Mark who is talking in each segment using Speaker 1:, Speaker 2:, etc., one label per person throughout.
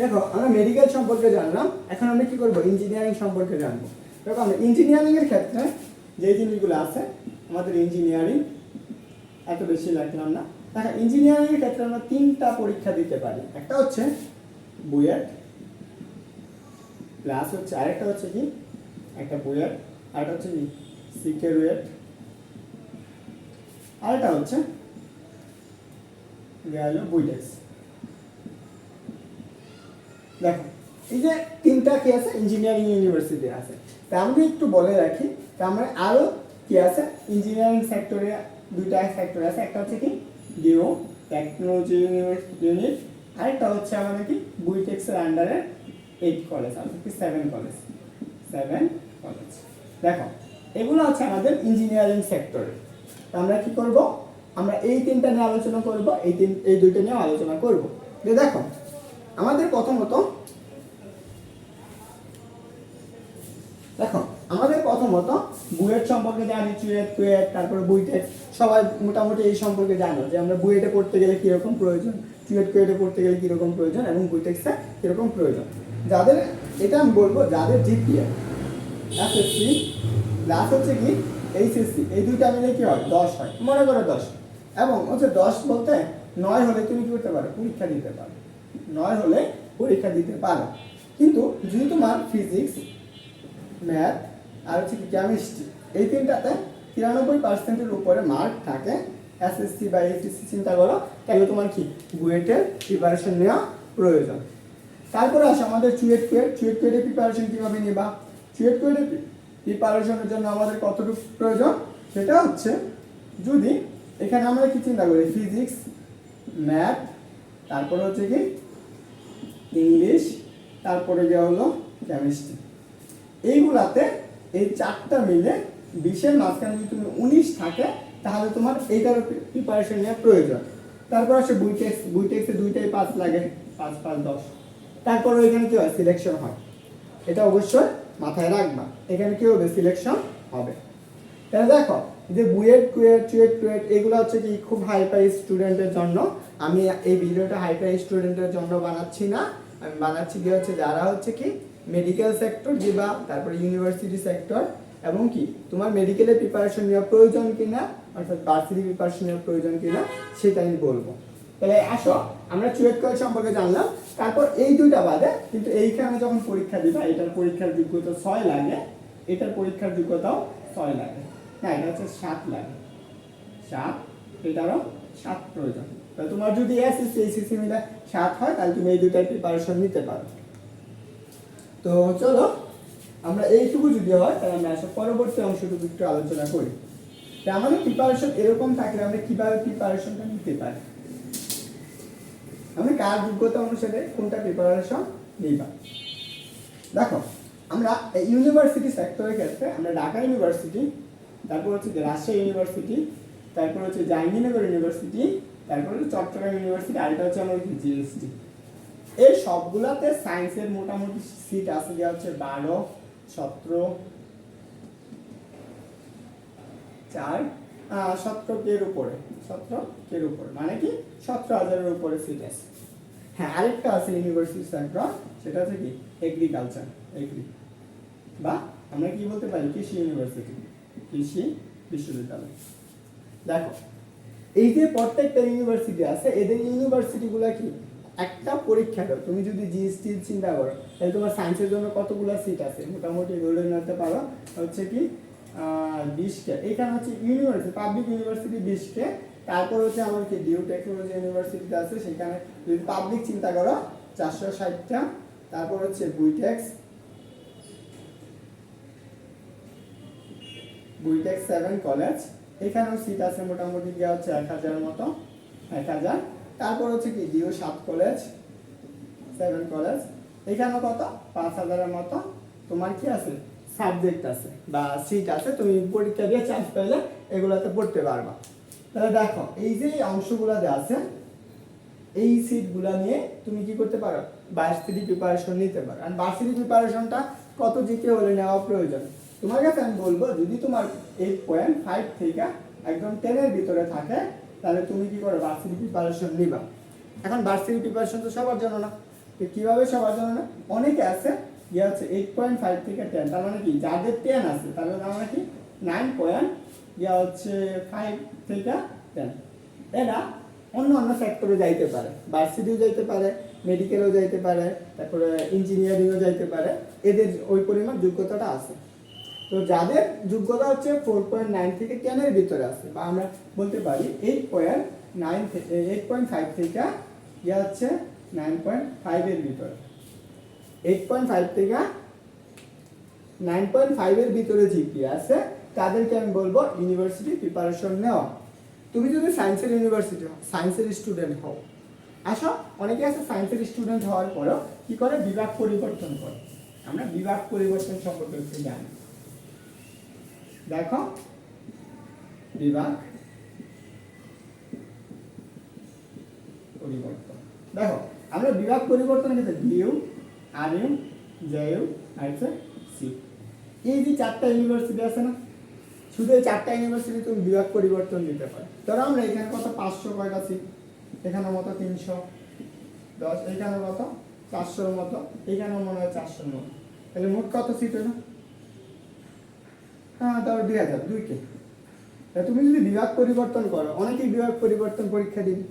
Speaker 1: দেখো, আমরা মেডিকেল সম্পর্কে জানলাম, এখন আমরা কি করব? ইঞ্জিনিয়ারিং সম্পর্কে জানব। দেখো, আমরা ইঞ্জিনিয়ারিং এর ক্ষেত্রে যে জিনিসগুলো আছে, আমাদের ইঞ্জিনিয়ারিং এত বেশি লাগলাম না। দেখো ইঞ্জিনিয়ারিং এর ক্ষেত্রে আমরা তিনটা পরীক্ষা দিতে পারি। একটা হচ্ছে বুয়েট প্লাস হচ্ছে আরেকটা হচ্ছে কি? একটা বুয়েট, আরেকটা হচ্ছে কি? সিকেরুয়েট। আরেকটা হচ্ছে গেল বুইটেক্স দেখো এই যে তিনটা কি আছে? ইঞ্জিনিয়ারিং ইউনিভার্সিটি আছে। তা আমরা একটু বলে রাখি, তা আমরা আরও কি আছে? ইঞ্জিনিয়ারিং সেক্টরে দুইটা সেক্টর আছে, একটা হচ্ছে কি ডিও টেকনোলজি ইউনিট আরেকটা হচ্ছে আমাদের কি বুইটেক্সের আন্ডারে এইট কলেজ আছে, কি সেভেন কলেজ সেভেন কলেজ দেখো, এগুলো হচ্ছে আমাদের ইঞ্জিনিয়ারিং সেক্টরে তা আমরা কি করব? আমরা এই তিনটা নিয়ে আলোচনা করব, এই তিন, এই দুইটা নিয়ে আলোচনা করব। যে দেখো, আমাদের প্রথমত দেখো প্রথমত বুয়েট সম্পর্কে জানি, চুয়েট, কুয়েট, তারপরে বুইটেক সবাই মোটামুটি এই সম্পর্কে জানো যে আমরা বুয়েটে পড়তে গেলে কীরকম প্রয়োজন, চুয়েট, কুয়েটে পড়তে গেলে কীরকম প্রয়োজন এবং বুইটেক্সে কীরকম প্রয়োজন। যাদের, এটা আমি বলব, যাদের জিপিএ এসএসসি প্লাস হচ্ছে কি? এইচএসসি। এই দুইটা মিলে কি হয়? দশ হয়। মনে করো দশ। এবং হচ্ছে দশ বলতে নয় হলে তুমি কি করতে পারো? পরীক্ষা দিতে পারো। নয় হলে পরীক্ষা দিতে পারো। কিন্তু যদি তোমার ফিজিক্স ম্যাথ আর হচ্ছে কি কেমিস্ট্রি এই তিনটাতে তিরানব্বই পার্সেন্টের উপরে মার্ক থাকে এসএসসি বা এইচএসসি চিন্তা করো তাহলে তোমার কি? বুয়েটের প্রিপারেশন নেওয়া প্রয়োজন। তারপরে আসে আমাদের চুয়েট কুয়েট চুয়েট কুয়েটের প্রিপারেশন কীভাবে নেবা? চুয়েট কুয়েটের প্রিপারেশনের জন্য আমাদের কতটুকু প্রয়োজন? সেটা হচ্ছে যদি এখানে আমরা কি চিন্তা করি? ফিজিক্স ম্যাথ তারপরে হচ্ছে কি ইংলিশ তারপরে গিয়ে হলো কেমিস্ট্রি এইগুলাতে এই চারটা মিলে বিশের মাঝখানে যদি তুমি উনিশ থাকে, তাহলে তোমার এইটার প্রিপারেশন নেওয়া প্রয়োজন। তারপর আসে বুইটেক্স বুইটেক্সে দুইটাই পাঁচ লাগে, পাঁচ পাঁচ, দশ। তারপরে এখানে কি হয়? সিলেকশন হয়। এটা অবশ্যই মাথায় রাখবা। এখানে কি হবে? সিলেকশন হবে। তাহলে দেখো, যে বুয়েট, কুয়েট, চুয়েট টুয়েট এগুলো হচ্ছে কি খুব হাই ফাই স্টুডেন্টের জন্য। আমি এই ভিডিওটা হাই ফাই স্টুডেন্টের জন্য বানাচ্ছি না। আমি বানাচ্ছি কি হচ্ছে যারা হচ্ছে কি মেডিকেল সেক্টর দিবা তারপরে ইউনিভার্সিটি সেক্টর এবং কি, তোমার মেডিকেলের প্রিপারেশন নেওয়া প্রয়োজন কিনা, অর্থাৎ ভার্সিটি প্রিপারেশন নেওয়া প্রয়োজন কিনা, সেটা আমি বলব। তাহলে আসো, আমরা চুয়েট কুয়েট সম্পর্কে জানলাম, তারপর এই দুইটা বাদে, কিন্তু এইখানে যখন পরীক্ষা দিবা এটার পরীক্ষার যোগ্যতা ছয় লাগে, এটার পরীক্ষার যোগ্যতাও ছয় লাগে। না এটা হচ্ছে সাত লাগে। সাত এটারও সাত প্রয়োজন। তাহলে তোমার যদি এসএসসি এইচএসসি মিলে সাত হয়, তাহলে তুমি এই দুইটার প্রিপারেশন নিতে পারো। তো চলো, আমরা এইটুকু যদি হয়, তাহলে আমরা আসলে পরবর্তী অংশটুকু একটু আলোচনা করি। তো আমাদের প্রিপারেশন এরকম থাকলে আমরা কীভাবে প্রিপারেশনটা নিতে পারি? আমরা কার যোগ্যতা অনুসারে কোনটা প্রিপারেশন নিবা? দেখো, আমরা ইউনিভার্সিটি সেক্টরের ক্ষেত্রে আমরা ঢাকা ইউনিভার্সিটি তারপর হচ্ছে রাজশাহী ইউনিভার্সিটি তারপর হচ্ছে জাহাঙ্গীরনগর ইউনিভার্সিটি তারপর হচ্ছে চট্টগ্রাম ইউনিভার্সিটি আর এটা হচ্ছে আমাদের জিএসটি এই সবগুলাতে সায়েন্সের মোটামুটি সিট আছে, যা হচ্ছে বারো, সতেরো, চার সতেরো কের উপরে, সতেরো কের উপরে মানে কি? সতেরো হাজারের উপরে সিট আছে। হ্যাঁ আরেকটা আছে ইউনিভার্সিটি সেক্টর সেটা হচ্ছে কি? এগ্রিকালচার এগ্রি বা আমরা কি বলতে পারি? কৃষি ইউনিভার্সিটি কৃষি বিশ্ববিদ্যালয়। দেখো, এই যে প্রত্যেকটা ইউনিভার্সিটি আছে, এদের ইউনিভার্সিটিগুলো কি? একটা পরীক্ষা দাও তুমি যদি জিএসটি চিন্তা করো, তাহলে তোমার সায়েন্সের জন্য কতগুলো সিট আছে? মোটামুটি ধরে নিতে পারো, হচ্ছে কি বিশকে। এখানে হচ্ছে ইউনিভার্সিটি পাবলিক ইউনিভার্সিটি বিশকে। তারপর হচ্ছে আমার কি ডিউ টেকনোলজি ইউনিভার্সিটিতে আছে, সেখানে যদি পাবলিক চিন্তা করো, চারশো ষাটটা। তারপর হচ্ছে বুইটেক্স বুইটেক সেভেন কলেজ এখানেও সিট আছে মোটামুটি গিয়ে হচ্ছে এক হাজার মতো, এক হাজার। তারপর হচ্ছে কি ডিও সাত কলেজ সেভেন কলেজ এখানেও কত? পাঁচ হাজারের মতো। তোমার কি আছে? সাবজেক্ট আছে বা সিট আছে, তুমি পরীক্ষা দিয়ে চান্স পেলে এগুলোতে পড়তে পারবা। তাহলে দেখো, এই যে অংশগুলো দেওয়া আছে, এই সিটগুলো নিয়ে তুমি কি করতে পারো? ভার্সিটি প্রিপারেশন নিতে পারো। আর ভার্সিটি প্রিপারেশনটা কত জিকে হলে নেওয়া প্রয়োজন? তোমার কাছে আমি বলব, যদি তোমার এইট পয়েন্ট ফাইভ থেকে একদম টেনের ভিতরে থাকে তাহলে তুমি কি করো ভার্সিটি প্রিপারেশন নিবা? এখন ভার্সিটি প্রিপারেশন তো সবার জন্য না। তো কীভাবে সবার জন্য না? অনেকে আছে ইয়ে হচ্ছে এইট পয়েন্ট ফাইভ থেকে টেন তার মানে কি? যাদের টেন আছে তাহলে তার মানে কি? নাইন পয়েন্ট ইয়া হচ্ছে ফাইভ থেকে টেন এরা অন্য অন্য সেক্টরে যাইতে পারে। ভার্সিটিও যাইতে পারে মেডিকেলও যাইতে পারে, তারপরে ইঞ্জিনিয়ারিংও যাইতে পারে। এদের ওই পরিমাণ যোগ্যতাটা আছে। তো যাদের যোগ্যতা হচ্ছে ফোর পয়েন্ট নাইন থেকে টেনের ভিতরে আছে, বা আমরা বলতে পারি এইট পয়েন্ট নাইন থেকে এইট পয়েন্ট ফাইভ থেকে ইয়ে হচ্ছে নাইন পয়েন্ট ফাইভের ভিতরে। এইট পয়েন্ট ফাইভ থেকে নাইন পয়েন্ট ফাইভের ভিতরে জিপি আছে, তাদেরকে আমি বলব ইউনিভার্সিটি প্রিপারেশন নেওয়া। তুমি যদি সায়েন্সের ইউনিভার্সিটি হও সায়েন্সের স্টুডেন্ট হও আসো অনেকে আছে সায়েন্সের স্টুডেন্ট হওয়ার পরেও কি করে? বিভাগ পরিবর্তন করে। আমরা বিভাগ পরিবর্তন সম্পর্কে জানি। দেখো। বিভাগ। পরিবর্তন। দেখো, আমরা বিভাগ পরিবর্তনের ক্ষেত্রে DU R U J U R C. এই যে চারটা ইউনিভার্সিটি আছে না, শুধু এই চারটা ইউনিভার্সিটি তুমি বিভাগ পরিবর্তন দিতে পারো। ধরো আমরা এখানে কত? পাঁচশো কয়টা সিট এখানে মতো তিনশো। দশ, এখানে কত? চারশোর মতো। এখানেও মনে হয় চারশোর মতো। তাহলে মোট কত সিট হলো? হ্যাঁ তাহলে দুই হাজার, দুই কে। তা তুমি যদি বিভাগ পরিবর্তন করো, অনেকেই বিভাগ পরিবর্তন পরীক্ষা দিবে।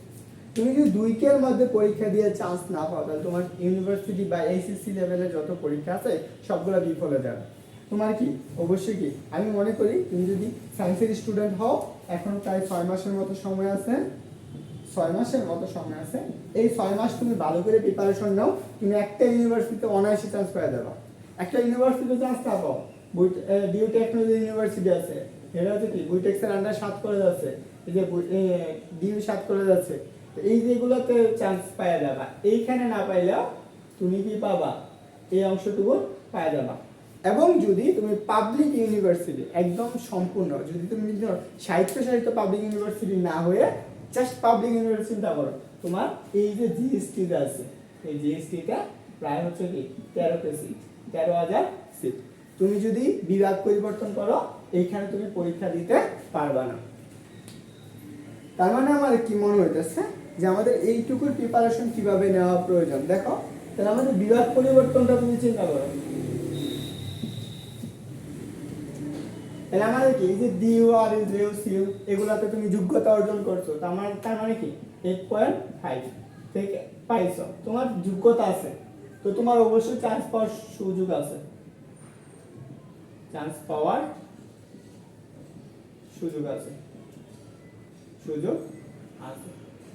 Speaker 1: তুমি যদি দুই কের মধ্যে পরীক্ষা দিয়ে চান্স না পাও, তাহলে তোমার ইউনিভার্সিটি বা এইচএসসি লেভেলের যত পরীক্ষা আছে, সবগুলো বিফলে যাবে। তোমার কি? অবশ্যই কি। আমি মনে করি তুমি যদি সায়েন্সের স্টুডেন্ট হও, এখন প্রায় ছয় মাসের মতো সময় আছে। ছয় মাসের মতো সময় আছে। এই ছয় মাস তুমি ভালো করে প্রিপারেশন নাও। তুমি একটা ইউনিভার্সিটিতে অনায়াসে চান্স পেয়ে যাবা। একটা ইউনিভার্সিটিতে চান্স পাবো ডিউ টেকনোলজি ইউনিভার্সিটি আছে। এটা হচ্ছে কি? বুইটেক্সের আন্ডার সাত করে যাচ্ছে। এই যে ডিউ সাত যাচ্ছে। তো এই যেগুলোতে চান্স পাওয়া যাবা এইখানে না পাইলেও তুমি কি পাবা? এই অংশটুকু পাওয়া যাবা এবং যদি তুমি পাবলিক ইউনিভার্সিটি একদম সম্পূর্ণ, যদি তুমি সাহিত্য সাহিত্য পাবলিক ইউনিভার্সিটি না হয়ে জাস্ট পাবলিক ইউনিভার্সিটিটা করো, তোমার এই যে জিএসটিটা আছে, এই জিএসটিটা প্রায় হচ্ছে কি? তেরোতে সিট তেরো হাজার তুমি যদি বিভাগ পরিবর্তন করো, এইখানে তুমি পরীক্ষা দিতে পারবা না। তার মানে আমার কি মনে হইতেছে যে আমাদের এইটুকুর প্রিপারেশন কীভাবে নেওয়া প্রয়োজন? দেখো, তাহলে আমাদের বিভাগ পরিবর্তনটা তুমি চিন্তা করো। তাহলে আমাদের কি, এই যে ডিউ আর ইউ সিউ, এগুলাতে তুমি যোগ্যতা অর্জন করছ, তার মানে তার মানে কি? এইট পয়েন্ট ফাইভ থেকে পাইছো? তোমার যোগ্যতা আছে, তো তোমার অবশ্যই চান্স পাওয়ার সুযোগ আছে। চান্স পাওয়ার সুযোগ আছে। সুযোগ আছে।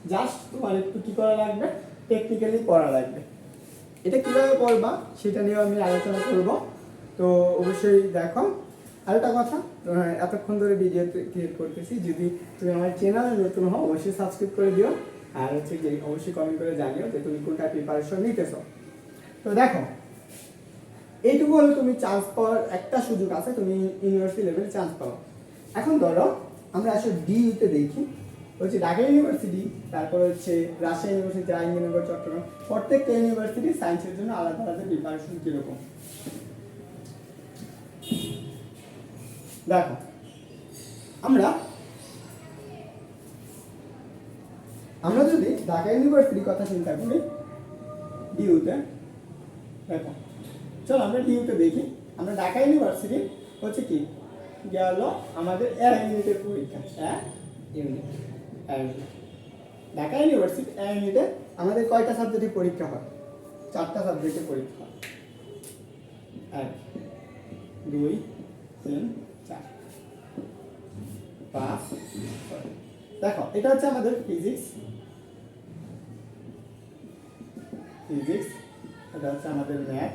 Speaker 1: জাস্ট তোমার একটু কি করা লাগবে? টেকনিক্যালি পড়া লাগবে। এটা কীভাবে পড়বা সেটা নিয়েও আমি আলোচনা করব। তো অবশ্যই দেখো। আরেকটা কথা আহ, এতক্ষণ ধরে ভিডিও ক্রিয়েট করতেছি যদি তুমি আমার চ্যানেলে নতুন হও অবশ্যই সাবস্ক্রাইব করে দিও। আর হচ্ছে অবশ্যই কমেন্ট করে জানিও যে তুমি কোনটা প্রিপারেশন নিতেছো। তো দেখো এইটুকু হলো তুমি চান্স পাওয়ার একটা সুযোগ আছে, তুমি ইউনিভার্সিটি লেভেলে চান্স পাও। এখন ধরো, আমরা আসলে ডিইউতে দেখি হচ্ছে ঢাকা ইউনিভার্সিটি তারপর হচ্ছে রাজশাহী ইউনিভার্সিটি জাহাঙ্গীরনগর চট্টগ্রাম, প্রত্যেকটা ইউনিভার্সিটি সায়েন্সের জন্য আলাদা আলাদা প্রিপারেশন কীরকম? দেখো, আমরা আমরা যদি ঢাকা ইউনিভার্সিটির কথা চিন্তা করি ডিউতে দেখো। চলো আমরা ডিউতে দেখি। আমরা ঢাকা ইউনিভার্সিটি হচ্ছে কি? গেল আমাদের এ ইউনিটের পরীক্ষা, এক ইউনিট ঢাকা ইউনিভার্সিটি এ ইউনিটে আমাদের কয়টা সাবজেক্টে পরীক্ষা হয়? চারটা সাবজেক্টে পরীক্ষা হয়। এক, দুই, তিন, চার, পাঁচ দেখো, এটা হচ্ছে আমাদের ফিজিক্স ফিজিক্স এটা হচ্ছে আমাদের ম্যাথ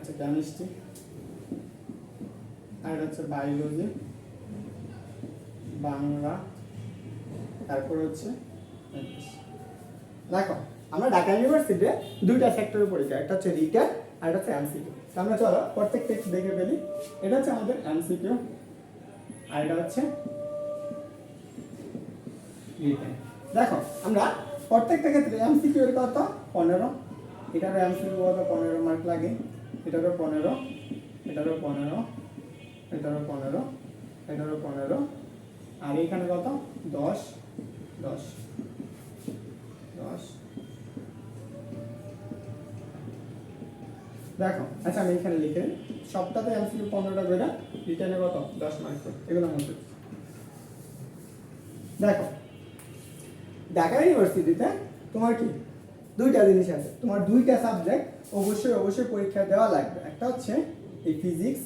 Speaker 1: আচ্ছা কেমিস্ট্রি আর হচ্ছে বায়োলজি বাংলা, তারপর হচ্ছে দেখো, আমরা ঢাকা ইউনিভার্সিটিতে দুইটা সেক্টরের পরীক্ষা একটা হচ্ছে রিটেন আর একটা হচ্ছে এমসিকিউ আমরা চলো প্রত্যেকটা একটু দেখে ফেলি। এটা হচ্ছে আমাদের এমসিকিউ আর এটা হচ্ছে দেখো, আমরা প্রত্যেকটা ক্ষেত্রে এমসিকিউ এর কত? পনেরো। এটারও এমসিকিউ কত? পনেরো মার্ক লাগে। এটারও পনেরো এটারও পনেরো এটারও পনেরো এটারও পনেরো। আর এখানে কত? দশ দশ দশ। দেখো আচ্ছা আমি এখানে লিখে। সপ্তাহে এমসিকিউ পনেরোটা করে রিটার্নে কত? দশ মার্ক এগুলো মধ্যে দেখো, ঢাকা ইউনিভার্সিটিতে তোমার কি? দুইটা জিনিস আছে। তোমার দুইটা সাবজেক্ট অবশ্যই অবশ্যই পরীক্ষা দেওয়া লাগবে। একটা হচ্ছে এই ফিজিক্স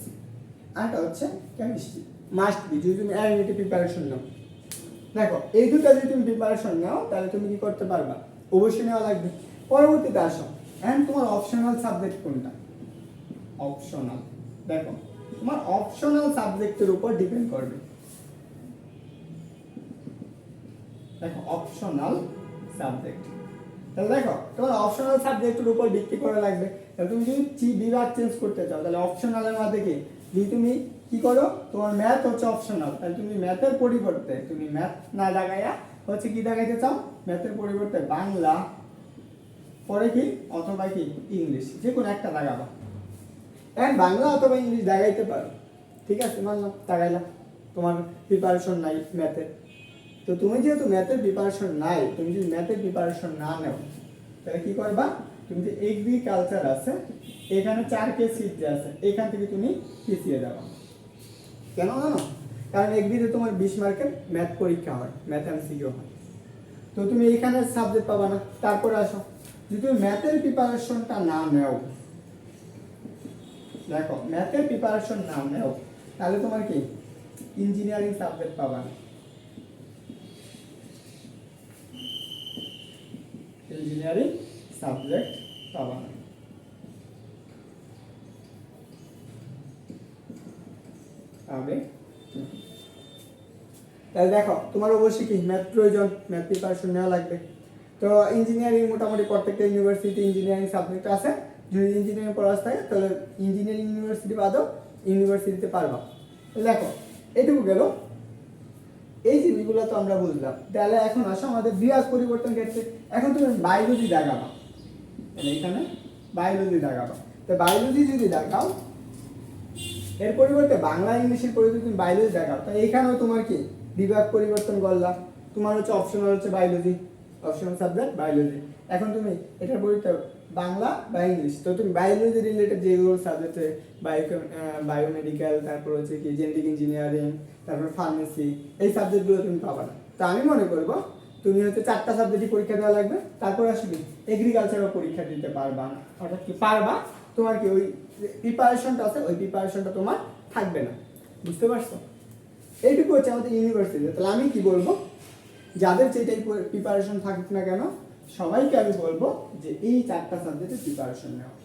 Speaker 1: আরটা হচ্ছে কেমিস্ট্রি মাস্ট বি যদি তুমি অ্যানিটি প্রিপারেশন নাও। দেখো, এই দুটো যদি তুমি প্রিপারেশন নাও, তাহলে তুমি কি করতে পারবা? অবশ্যই নেওয়া লাগবে। পরবর্তীতে আসো। অ্যান্ড তোমার অপশনাল সাবজেক্ট কোনটা? অপশনাল দেখো, তোমার অপশনাল সাবজেক্টের উপর ডিপেন্ড করবে। দেখো অপশনাল সাবজেক্ট তাহলে দেখো, তোমার অপশনাল সাবজেক্টের উপর ভিত্তি করে লাগবে। তাহলে তুমি যদি বিভাগ চেঞ্জ করতে চাও, তাহলে অপশনালের মধ্যে কি? যদি তুমি কি করো, তোমার ম্যাথ হচ্ছে অপশনাল তাহলে তুমি ম্যাথের পরিবর্তে, তুমি ম্যাথ না লাগাইয়া হচ্ছে কি দেখাইতে চাও? ম্যাথের পরিবর্তে বাংলা, পরে কি? অথবা কি? ইংলিশ যে কোনো একটা লাগাবা। এখন বাংলা অথবা ইংলিশ দেখাইতে পারো। ঠিক আছে, মানলাম, লাগাইলাম। তোমার প্রিপারেশন নাই ম্যাথের তো তুমি যেহেতু ম্যাথের প্রিপারেশন নাই, তুমি যদি ম্যাথের প্রিপারেশন না নাও, তাহলে কি করবা? তুমি যে এগ্রিকালচার আছে, এখানে চার কে সিট যে আছে, এখান থেকে তুমি পিছিয়ে যাবা। কেন জানো? কারণ এগ্রিতে তোমার বিশ মার্কের ম্যাথ পরীক্ষা হয় ম্যাথ এমসিকিউ হয়। তো তুমি এখানে সাবজেক্ট পাবা না, তারপরে আসো। যদি তুমি ম্যাথের প্রিপারেশনটা না নেও, দেখো ম্যাথের প্রিপারেশন না নেও, তাহলে তোমার কি? ইঞ্জিনিয়ারিং সাবজেক্ট পাবা না। ইঞ্জিনিয়ারিং সাবজেক্ট পাবা না পাবে তাহলে দেখো, তোমার অবশ্যই কি ম্যাথ প্রয়োজন ম্যাথ প্রিপারেশন নেওয়া লাগবে। তো ইঞ্জিনিয়ারিং মোটামুটি প্রত্যেকটা ইউনিভার্সিটি ইঞ্জিনিয়ারিং সাবজেক্ট আছে। যদি ইঞ্জিনিয়ারিং পড়াশ থাকে, তাহলে ইঞ্জিনিয়ারিং ইউনিভার্সিটি বাদও ইউনিভার্সিটিতে পারবা। দেখো, এটুকু গেল। এই জিনিসগুলো তো আমরা বুঝলাম। তাহলে এখন আসো আমাদের বিরাজ পরিবর্তন ক্ষেত্রে। এখন তুমি বায়োলজি দেখাবা। এখানে বায়োলজি দেখাবা। তো বায়োলজি যদি দেখাও, এর পরিবর্তে বাংলা ইংলিশের পরিবর্তে তুমি বায়োলজি দেখাও। তো এখানেও তোমার কি? বিভাগ পরিবর্তন করলাম তোমার হচ্ছে অপশনাল হচ্ছে বায়োলজি অপশনাল সাবজেক্ট বায়োলজি এখন তুমি এটার পরিবর্তে বাংলা বা ইংলিশ? তো তুমি বায়োলজি রিলেটেড যেগুলো সাবজেক্ট বায়ো বায়োমেডিক্যাল তারপর হচ্ছে কি জেনেটিক ইঞ্জিনিয়ারিং তারপর ফার্মেসি এই সাবজেক্টগুলো তুমি পাবা না। তো আমি মনে করব, তুমি হচ্ছে চারটা সাবজেক্টই পরীক্ষা দেওয়া লাগবে, তারপর আসবে এগ্রিকালচারও পরীক্ষা দিতে পারবা না। অর্থাৎ কি পারবা? তোমার কি ওই প্রিপারেশনটা আছে, ওই প্রিপারেশনটা তোমার থাকবে না। বুঝতে পারছ? এইটুকু হচ্ছে আমাদের ইউনিভার্সিটি তাহলে আমি কি বলব? যাদের যেটাই প্রিপারেশন থাকুক না কেন সবাইকে আমি বলব যে এই চারটা সাবজেক্টের প্রিপারেশন নেওয়া।